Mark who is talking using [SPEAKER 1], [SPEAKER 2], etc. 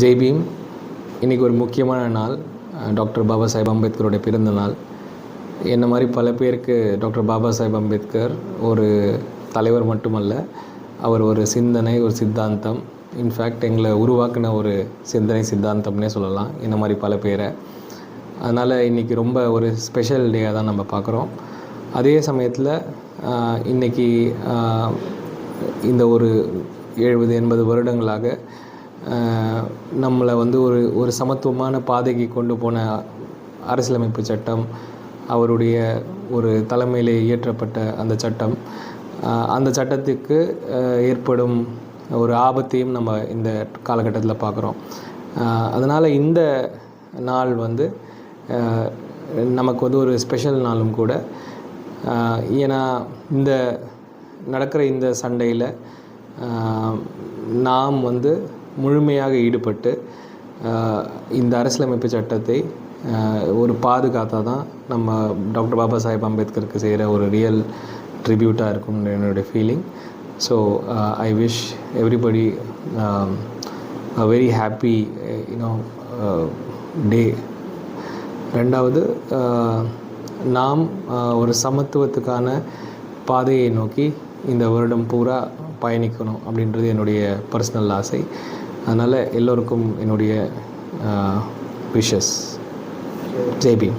[SPEAKER 1] ஜெய் பீம் இன்றைக்கி ஒரு முக்கியமான நாள். டாக்டர் பாபா சாஹேப் அம்பேத்கருடைய பிறந்த நாள். என்ன மாதிரி பல பேருக்கு டாக்டர் பாபா சாஹேப் அம்பேத்கர் ஒரு தலைவர் மட்டுமல்ல அவர் ஒரு சிந்தனை ஒரு சித்தாந்தம். இன்ஃபேக்ட் எங்களை உருவாக்கின ஒரு சிந்தனை சித்தாந்தம்னே சொல்லலாம். இந்த மாதிரி பல பேரை. அதனால் இன்றைக்கி ரொம்ப ஒரு ஸ்பெஷல் டேயாக தான் நம்ம பார்க்குறோம். அதே சமயத்தில் இன்றைக்கி இந்த ஒரு எழுபது எண்பது வருடங்களாக நம்மளை வந்து ஒரு ஒரு சமத்துவமான பாதைக்கு கொண்டு போன அரசியலமைப்பு சட்டம் அவருடைய ஒரு தலைமையில் இயற்றப்பட்ட அந்த சட்டம். அந்த சட்டத்துக்கு ஏற்படும் ஒரு ஆபத்தையும் நம்ம இந்த காலகட்டத்தில் பார்க்குறோம் அதனால் இந்த நாள் வந்து நமக்கு வந்து ஒரு ஸ்பெஷல் நாளும் கூட. ஏன்னா இந்த நடக்கிற இந்த சண்டையில் நாம் வந்து முழுமையாக ஈடுபட்டு இந்த அரசியலமைப்பு சட்டத்தை ஒரு பாதுகாத்தா தான் நம்ம டாக்டர் பாபா சாஹேப் அம்பேத்கருக்கு செய்கிற ஒரு ரியல் ட்ரிபியூட்டாக இருக்கும்னு என்னுடைய feeling so I wish everybody a very happy you know day ரெண்டாவது நாம் ஒரு சமத்துவத்துக்கான பாதையை நோக்கி இந்த வருடம் பூரா பயணிக்கணும் அப்படின்றது என்னுடைய பர்சனல் ஆசை. அதனால் எல்லோருக்கும் என்னுடைய விஷஸ் ஜெய்பீம்